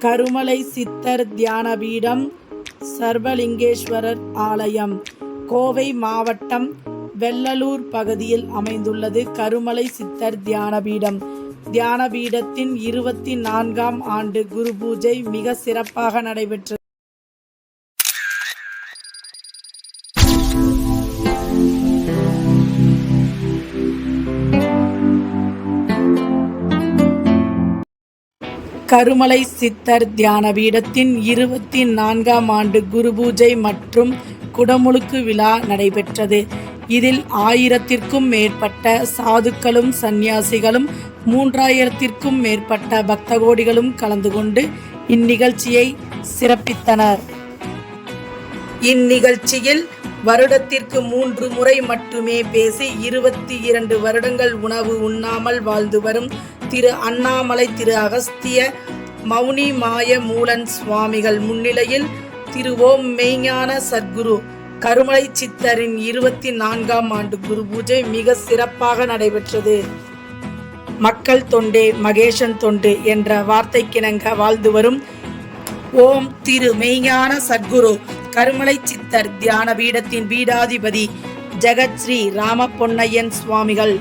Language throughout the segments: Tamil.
கருமலை சித்தர் தியானபீடம் சர்வலிங்கேஸ்வரர் ஆலயம் கோவை மாவட்டம் வெள்ளலூர் பகுதியில் அமைந்துள்ளது கருமலை சித்தர் தியானபீடம். தியானபீடத்தின் இருபத்தி நான்காம் ஆண்டு குரு பூஜை மிக சிறப்பாக நடைபெற்றது. கருமலை சித்தர் தியான பீடத்தின் இருபத்தி நான்காம் ஆண்டு குரு பூஜை மற்றும் குடமுழுக்கு விழா நடைபெற்றது. இதில் ஆயிரத்திற்கும் மேற்பட்ட சாதுக்களும் சந்நியாசிகளும் மூன்றாயிரத்திற்கும் மேற்பட்ட பக்தகோடிகளும் கலந்து கொண்டு இந்நிகழ்ச்சியை சிறப்பித்தனர். இந்நிகழ்ச்சியில் வருடத்திற்கு மூன்று முறை மட்டுமே பேசி இருபத்தி இரண்டு வருடங்கள் உணவு உண்ணாமல் வாழ்ந்து வரும் திரு அண்ணாமலை திரு அகஸ்திய மௌனி மாய மூலன் சுவாமிகள் முன்னிலையில் திரு ஓம் மெய்ஞான சத்குரு கருமலை சித்தரின் இருபத்தி நான்காம் ஆண்டு குரு பூஜை மிக சிறப்பாக நடைபெற்றது. மக்கள் தொண்டே மகேஷன் தொண்டு என்ற வார்த்தைக்கிணங்க வாழ்ந்து வரும் ஓம் திரு மெய்ஞான சத்குரு. கருமலை சித்தர் தியான பீடத்தின் பீடாதிபதி ஜெகத் ஸ்ரீ ராமப்பொன்னையன் சுவாமிகள்.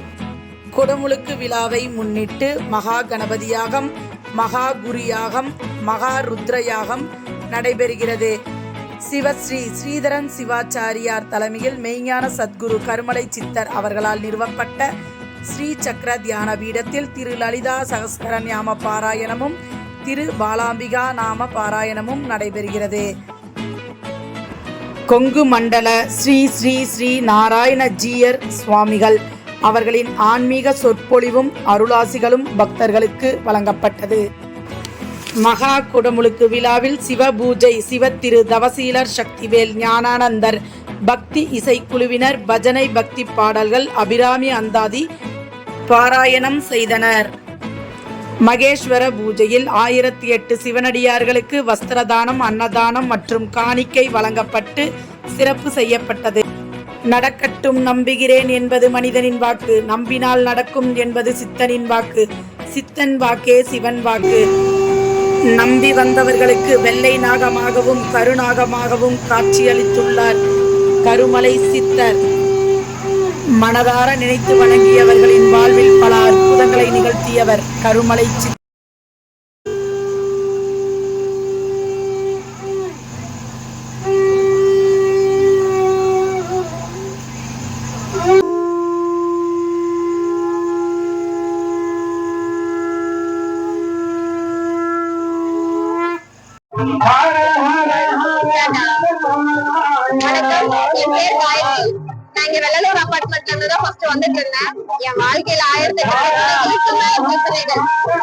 குடமுழுக்கு விழாவை முன்னிட்டு மகா கணபதியாகம் மகா குரியாகம் மகா ருத்ரயாகம் நடைபெறுகிறது. சிவஸ்ரீ ஸ்ரீதரன் சிவாச்சாரியார் தலைமையில் மெய்ஞான சத்குரு கருமலை சித்தர் அவர்களால் நிறுவப்பட்ட ஸ்ரீ சக்கர தியான பீடத்தில் திரு லலிதா சகஸ்கர ஞாம பாராயணமும் திரு பாலாம்பிகா நாம பாராயணமும் நடைபெறுகிறது. கொங்கு மண்டல ஸ்ரீ ஸ்ரீ ஸ்ரீ நாராயண ஜீயர் சுவாமிகள். அவர்களின் ஆன்மீக சொற்பொழிவும் அருளாசிகளும் பக்தர்களுக்கு வழங்கப்பட்டது. மகா குடமுழுக்கு விழாவில் சிவபூஜை சிவத்திரு தவசீலர் சக்திவேல் ஞானானந்தர் பக்தி இசைக்குழுவினர் பஜனை பக்தி பாடல்கள் அபிராமி அந்தாதி பாராயணம் செய்தனர். மகேஸ்வர பூஜையில் ஆயிரத்தி எட்டு சிவனடியார்களுக்கு வஸ்திரதானம் அன்னதானம் மற்றும் காணிக்கை வழங்கப்பட்டு சிறப்பு செய்யப்பட்டது. நடக்கட்டும் நம்புகிறேன் என்பது மனிதனின் வாக்கு. நம்பினால் நடக்கும் என்பது சித்தனின் வாக்கு. சித்தன் வாக்கே சிவன் வாக்கு. நம்பி வந்தவர்களுக்கு வெள்ளை நாகமாகவும் கருநாகமாகவும் காட்சியளித்துள்ளார். கருமலை சித்தர். மனதார நினைத்து வணங்கியவர்களின் வாழ்வில் பல அற்புதங்களை நிகழ்த்தியவர் கருமலை வணக்கம். என் பேர் காயத்ரி. நான் இங்க வெள்ளலூர் அபார்ட்மெண்ட்ல இருந்து தான் ஃபர்ஸ்ட் வந்துட்டு இருந்தேன். என் வாழ்க்கையில ஆயிரத்தி எட்டு பிரச்சனைகள்.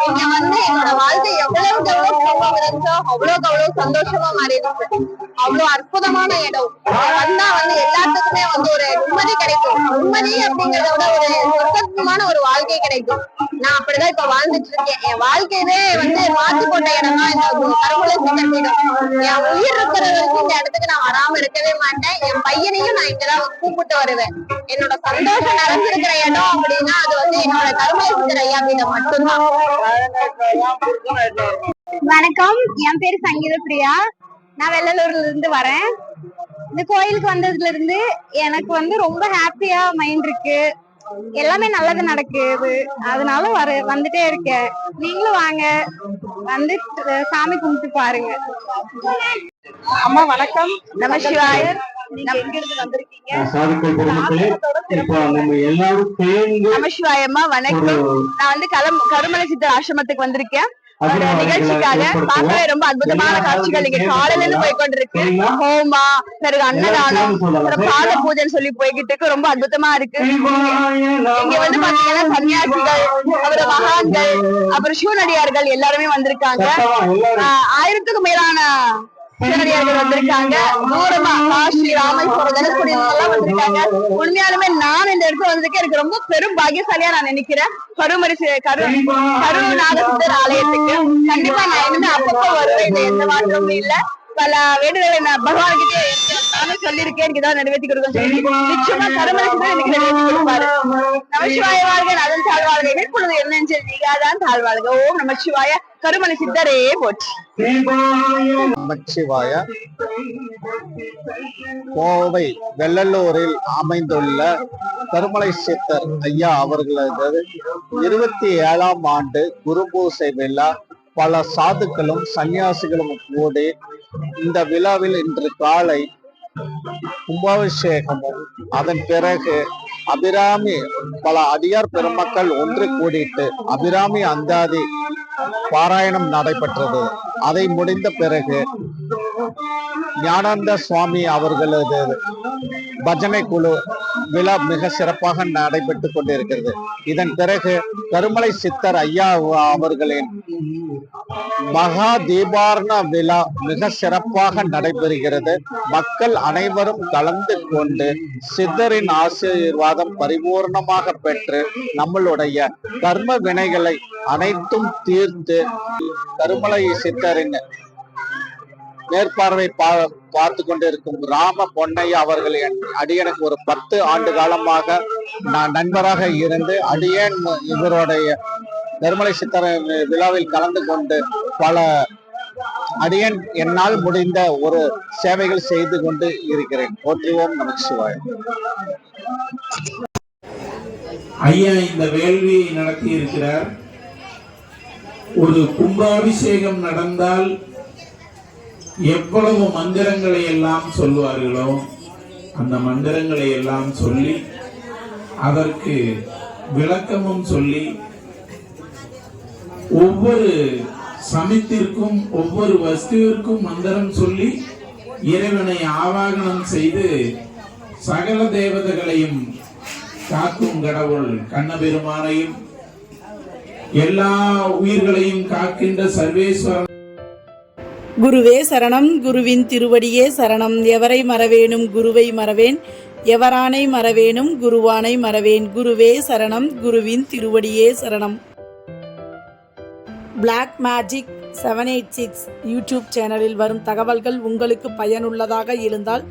இங்க வந்து என்னோட வாழ்க்கை எவ்வளவுக்கு எவ்வளவு சுகமா இருந்துச்சோ அவ்வளவுக்கு அவ்வளவு சந்தோஷமா மாறி இருந்துச்சு அவ்வளவு அற்புதமான இடம். வந்தா வந்து எல்லாத்துக்குமே வந்து ஒரு நிம்மதி கிடைக்கும். நிம்மதி அப்படிங்கறத விட ஒரு சொர்க்கமான ஒரு வாழ்க்கை கிடைக்கும். நான் அப்படிதான் இப்ப வாழ்ந்துட்டு இருக்கேன். என் வாழ்க்கையவே வந்து மாத்தி போட்ட இடம் தான் இந்த கருமலை சித்தர் என் உயிர் இருக்கிற வரைக்கும் இந்த இடத்துக்கு நான் வராம இருக்கவே மாட்டேன். என் பையனையும் நான் இங்கதான் கூப்பிட்டு வருவேன். என்னோட சந்தோஷம் நிறைஞ்சிருக்கிற இடம் அப்படின்னா அது வந்து என்னோட கருமலை சித்தர் ஐயா பீடம் மட்டும்தான். வணக்கம். என் பேரு சங்கீத பிரியா நான் வெள்ளலூர்ல இருந்து வரேன். இந்த கோயிலுக்கு வந்ததுல இருந்து எனக்கு வந்து ரொம்ப ஹாப்பியா மைண்ட் இருக்கு. எல்லாமே நல்லது நடக்குது. அதனால வர வந்துட்டே இருக்கேன். நீங்களும் வாங்க. வந்து சாமி கும்பிட்டு பாருங்க. அம்மா வணக்கம். நம சிவாய. நீங்க எங்க இருந்து வந்திருக்கீங்க? சாதுக்கள் பெருமக்களே இப்போ நம்ம எல்லாரும் சேர்ந்து நம சிவாயம்மா வணக்கம் நான் வந்து கலம் கருமலை சித்தர் ஆசிரமத்துக்கு வந்திருக்கேன். நிகழ்ச்சிக்காக பார்க்கவே ரொம்ப அற்புதமான காட்சிகள் இங்க காலையில இருந்து போய் கொண்டிருக்கு ஹோமா பிறகு அன்னதானம் அப்புறம் பாத பூஜைன்னு சொல்லி போய்கிட்டு இருக்கு ரொம்ப அற்புதமா இருக்கு. இங்க வந்து பாத்தீங்கன்னா சன்னியாசிகள் அப்புறம் மகான்கள் அப்புறம் சிவனடியார்கள் எல்லாருமே வந்திருக்காங்க. ஆஹ் ஆயிரத்துக்கும் மேலான சிவனடியார்கள் வந்திருக்காங்க. தூரமா காஷி ராமேஸ்வரம் தனுஷ்கோடி எல்லாம் வந்திருக்காங்க. உண்மையாலுமே நான் இந்த இடத்துல வந்திருக்கேன் எனக்கு ரொம்ப பெரும் பாக்கியசாலியா நான் நினைக்கிறேன். கருமரி சி- கரு கருநாதசித்தர் ஆலயத்துக்கு. கண்டிப்பா நான் இனிமே அப்பப்போ வருவேன். இதுல எந்த மாற்றமும் இல்ல. பல வேண்டுதலை நான் பகவான் கிட்டே நானும் சொல்லியிருக்கேன். எனக்கு நிறைவேற்றி கொடுக்க சொல்லி நிச்சயமா கருமலை சித்தர் எனக்கு நிறைவேற்றி கொடுப்பாரு. நமசிவாய வாழ்க அதன் தாழ்வாழ்க இணைப்பொழுது என்னன்னு நீகாதான் தாழ்வாழ்க ஓம் நமசிவாய கருமலை சித்தரே போச்சு நமச்சிவாய கோவை வெள்ளலூரில் அமைந்துள்ள கருமலை சித்தர் ஐயா அவர்களது இருபத்தி ஏழாம் ஆண்டு குருபூசை விழா. பல சாதுக்களும் சன்னியாசிகளும் கூடி இந்த விழாவில் இன்று காலை கும்பாபிஷேகமும் அதன் பிறகு அபிராமி பல அடியார் பெருமக்கள் ஒன்று கூடிட்டு அபிராமி அந்தாதி பாராயணம் நடைபெற்றது. அதை முடிந்த பிறகு ஞானானந்த சுவாமி அவர்களது பஜனை குழு விழா மிக சிறப்பாக நடைபெற்றுக் கொண்டிருக்கிறது. இதன் பிறகு கருமலை சித்தர் ஐயா அவர்களின் மகா தீபாரண விழா மிக சிறப்பாக நடைபெறுகிறது. மக்கள் அனைவரும் கலந்து கொண்டு சித்தரின் ஆசீர்வாதம் பரிபூர்ணமாக பெற்று நம்மளுடைய கர்ம வினைகளை அனைத்தும் தீர்த்து கருமலை சித்தரின் மேற்பார்வை பா பார்த்து கொண்டிருக்கும் ராம பொன்னையா அவர்கள் என் அடியனுக்கு ஒரு பத்து ஆண்டு காலமாக நான் நண்பராக இருந்து அடியேன் இவருடைய நிர்மலை சித்தர விழாவில் கலந்து கொண்டு பல அடியன் என்னால் முடிந்த ஒரு சேவைகள் செய்து கொண்டு இருக்கிறேன். போற்றுவோம் நமச்சிவாயம். ஐயா இந்த வேள்வியை நடத்தி இருக்கிறார் ஒரு கும்பாபிஷேகம் நடந்தால் எவ்வளவு மந்திரங்களை எல்லாம் சொல்வார்களோ அந்த மந்திரங்களை எல்லாம் சொல்லி அதற்கு விளக்கமும் சொல்லி ஒவ்வொரு சமித்திற்கும் ஒவ்வொரு வஸ்துவிற்கும் மந்திரம் சொல்லி இறைவனை ஆவாகனம் செய்து சகல தேவதைகளையும் காக்கும் கடவுள் கண்ணபெருமானையும் எல்லா உயிர்களையும் காக்கின்ற சர்வேஸ்வரன். குருவே சரணம் குருவின் திருவடியே சரணம். எவரை மறவேனும் குருவை மறவேன். எவரானை மறவேனும் குருவானை மறவேன். குருவே சரணம் குருவின் திருவடியே சரணம். Black magic seven eight six YouTube சேனலில் வரும் தகவல்கள் உங்களுக்கு பயனுள்ளதாக இருந்தால்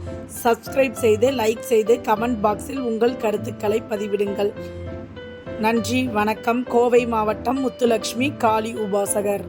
சப்ஸ்கிரைப் செய்து லைக் செய்து கமெண்ட் பாக்ஸில் உங்கள் கருத்துக்களை பதிவிடுங்கள். நன்றி வணக்கம். கோவை மாவட்டம் முத்துலக்ஷ்மி காளி உபாசகர்.